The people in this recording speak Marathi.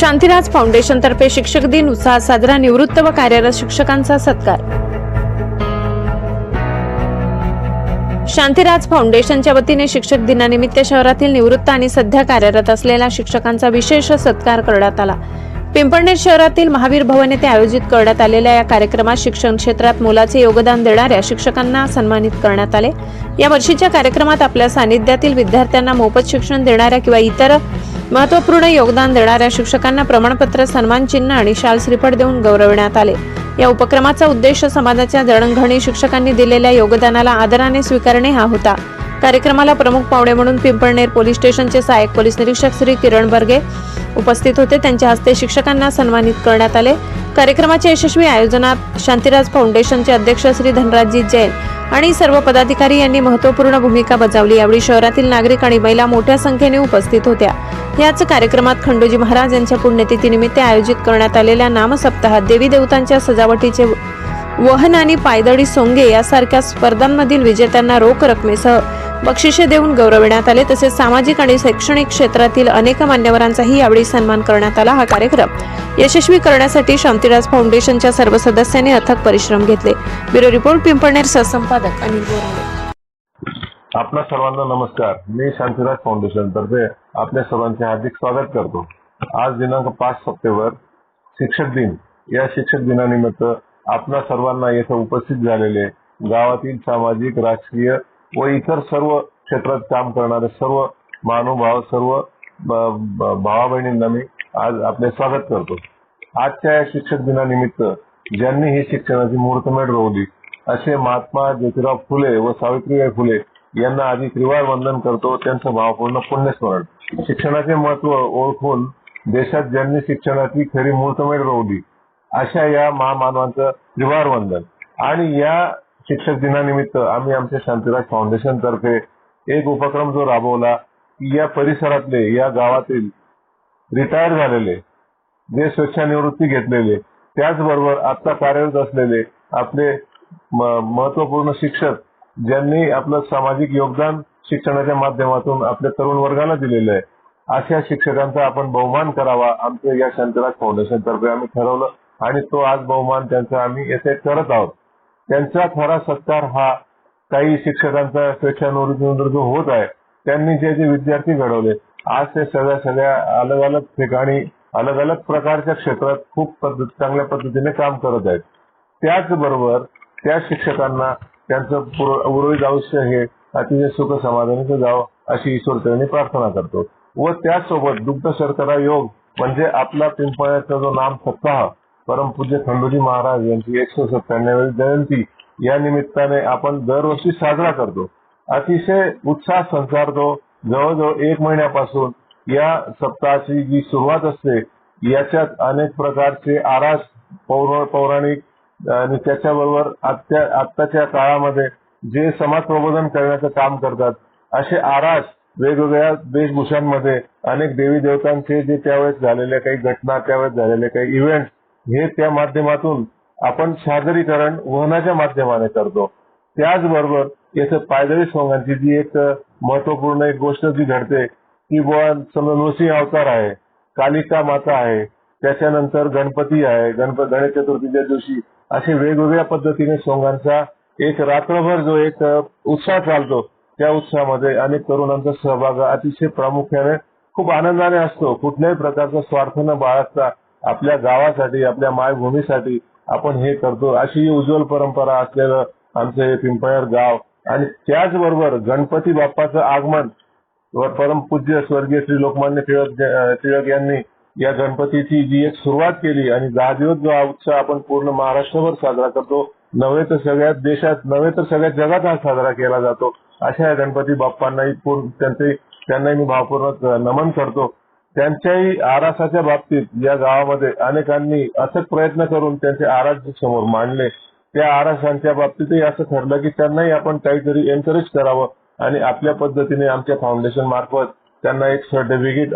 शांतीराज फाउंडेशन तर्फे शिक्षक दिन उत्साहात साजरा निवृत्त व कार्यरत शिक्षकांचा सत्कार. शांतीराज फाउंडेशनच्या वतीने शिक्षक दिनानिमित्त शहरातील निवृत्त आणि सध्या कार्यरत असलेल्या शिक्षकांचा विशेष सत्कार करण्यात आला. पिंपळनेर शहरातील महावीर भवन येथे आयोजित करण्यात आलेल्या या कार्यक्रमात शिक्षण क्षेत्रात मोलाचे योगदान देणाऱ्या शिक्षकांना सन्मानित करण्यात आले. या वर्षीच्या कार्यक्रमात आपल्या सानिध्यातील विद्यार्थ्यांना मोफत शिक्षण देणाऱ्या किंवा इतर महत्त्वपूर्ण योगदान देणाऱ्या शिक्षकांना प्रमाणपत्र सन्मान चिन्ह आणि शाल श्रीफळ देऊन गौरविण्यात आले. या उपक्रमाचा उद्देश समाजाच्या जडणघडणी शिक्षकांनी दिलेल्या योगदानाला आदराने स्वीकारणे हा होता. कार्यक्रमाला प्रमुख पाहुणे म्हणून पिंपळनेर पोलीस स्टेशनचे सहाय्यक पोलीस निरीक्षक श्री किरण बर्गे उपस्थित होते. त्यांच्या हस्ते शिक्षकांना सन्मानित करण्यात आले. कार्यक्रमाच्या यशस्वी आयोजनात शांतीराज फाउंडेशनचे अध्यक्ष श्री धनराजजी जैन आणि सर्व पदाधिकारी यांनी महत्त्वपूर्ण भूमिका बजावली. यावेळी शहरातील नागरिक आणि महिला मोठ्या संख्येने उपस्थित होत्या. याच कार्यक्रमात खंडोजी महाराज यांच्या पुण्यतिथीनिमित्त आयोजित करण्यात आलेल्या नामसप्ताहात देवी देवतांच्या सजावटीचे वहन आणि पायदळी सोंगे यासारख्या स्पर्धांमधील विजेत्यांना रोख रकमेसह बक्षिसे देऊन गौरविण्यात आले. तसेच सामाजिक आणि शैक्षणिक क्षेत्रातील अनेक मान्यवरांचाही यावेळी सन्मान करण्यात आला हा कार्यक्रम. यशस्वी करण्यासाठी शांतीदास फाउंडेशनच्या सर्व सदस्यांनी अथक परिश्रम घेतले. ब्युरो रिपोर्ट पिंपळनेर सहसंपादक अनिल बोराळे आपणा सर्वांना नमस्कार. मी शांतीराज फाउंडेशन तर्फे आपल्या सर्वांचे हार्दिक स्वागत करतो. आज दिनांक पाच सप्टेंबर शिक्षक दिन. या शिक्षक दिनानिमित्त आपणा सर्वांना येथे उपस्थित झालेले गावातील सामाजिक राजकीय व इतर सर्व क्षेत्रात काम करणारे सर्व महानुभाव सर्व भावा बहिणींना मी आज आपले स्वागत करतो. आजच्या या शिक्षक दिनानिमित्त ज्यांनी ही शिक्षणाची मुहूर्तमेढ रोवली असे महात्मा ज्योतिराव फुले व सावित्रीबाई फुले यांना आधी त्रिवार वंदन करतो. त्यांचं भावपूर्ण पुण्यस्मरण. शिक्षणाचे महत्त्व ओळखून देशात ज्यांनी शिक्षणाची खरी मुहूर्तमेढ रोवली अशा या महामानवांचं त्रिवार वंदन. आणि या शिक्षक दिनानिमित्त आम्ही आमच्या शांतीराज फाउंडेशन तर्फे एक उपक्रम जो राबवला या परिसरातले या गावातील रिटायर झालेले जे स्वेच्छानिवृत्ती घेतलेले त्याचबरोबर आता कार्यरत असलेले आपले महत्त्वपूर्ण शिक्षक ज्यांनी आपलं सामाजिक योगदान शिक्षणाच्या माध्यमातून आपल्या तरुण वर्गाला दिलेलं आहे अशा शिक्षकांचा आपण बहुमान करावा आमच्या या शांतराज फाउंडेशन तर्फे आम्ही ठरवलं आणि तो आज बहुमान त्यांचा आम्ही येथे करत आहोत. त्यांचा खरा सत्कार हा काही शिक्षकांचा स्वेच्छानिवृत्तीनंतर होत आहे. त्यांनी जे जे विद्यार्थी घडवले आज ते सगळ्या सगळ्या अलग अलग ठिकाणी अलग अलग प्रकारच्या क्षेत्रात खूप पद्धत चांगल्या पद्धतीने काम करत आहेत. त्याचबरोबर त्या शिक्षकांना त्यांचं उर्वरित आयुष्य हे अतिशय सुख समाधानाचं जावं अशी ईश्वरचरणी प्रार्थना करतो. व त्याचसोबत दुग्ध शर्करा योग म्हणजे आपला पिंपळ्याचा जो नाम सप्ताह परमपूज्य खंडोजी महाराज यांची एकशे सत्त्याण्णवी जयंती या निमित्ताने आपण दरवर्षी साजरा करतो. अतिशय उत्साह संचारतो जवळजवळ एक महिन्यापासून या सप्ताहाची जी सुरुवात असते याच्यात अनेक प्रकारचे आरास पौर पौराणिक आणि त्याच्याबरोबर आत्या आत्ताच्या काळामध्ये जे समाज प्रबोधन करण्याचं काम करतात असे आरास वेगवेगळ्या वेशभूषांमध्ये अनेक देवी देवतांचे जे त्यावेळेस झालेल्या काही घटना त्यावेळेस झालेले काही इव्हेंट हे त्या माध्यमातून आपण सादरीकरण वहनाच्या माध्यमाने करतो. त्याचबरोबर येथे पायदळी सोंगांची जी एक महत्त्वपूर्ण एक गोष्ट जी घडते की बुवा समजा नृसिंह अवतार आहे कालिका माता आहे त्याच्यानंतर गणपती आहे गणपती गणेश चतुर्थीच्या दिवशी असे वेगवेगळ्या पद्धतीने सोंगांचा एक रात्रभर जो एक उत्साह चालतो त्या उत्साहामध्ये अनेक तरुणांचा सहभाग अतिशय प्रामुख्याने खूप आनंदाने असतो. कुठल्याही प्रकारचा स्वार्थ न बाळगता आपल्या गावासाठी आपल्या मायभूमीसाठी आपण हे करतो. अशी उज्ज्वल परंपरा असलेलं आमचं हे पिंपळनेर गाव. आणि त्याचबरोबर गणपती बाप्पाचं आगमन परमपूज्य स्वर्गीय श्री लोकमान्य टिळक टिळक यांनी या गणपतीची जी एक सुरुवात केली आणि दहा दिवस जो हा उत्सव आपण पूर्ण महाराष्ट्रभर साजरा करतो. नव्हे तर सगळ्या देशात नव्हे तर सगळ्या जगात हा साजरा केला जातो. अशा या गणपती बाप्पांनाही पूर्ण त्यांचे त्यांनाही मी भावपूर्वक नमन करतो. त्यांच्याही आरासाच्या बाबतीत या गावामध्ये अनेकांनी अथक प्रयत्न करून त्यांचे आरास समोर मांडले. त्या आरासांच्या बाबतीतही असं ठरलं की त्यांनाही आपण काहीतरी एनकरेज करावं आणि आपल्या पद्धतीने आमच्या फाउंडेशन मार्फत त्यांना एक सर्टिफिकेट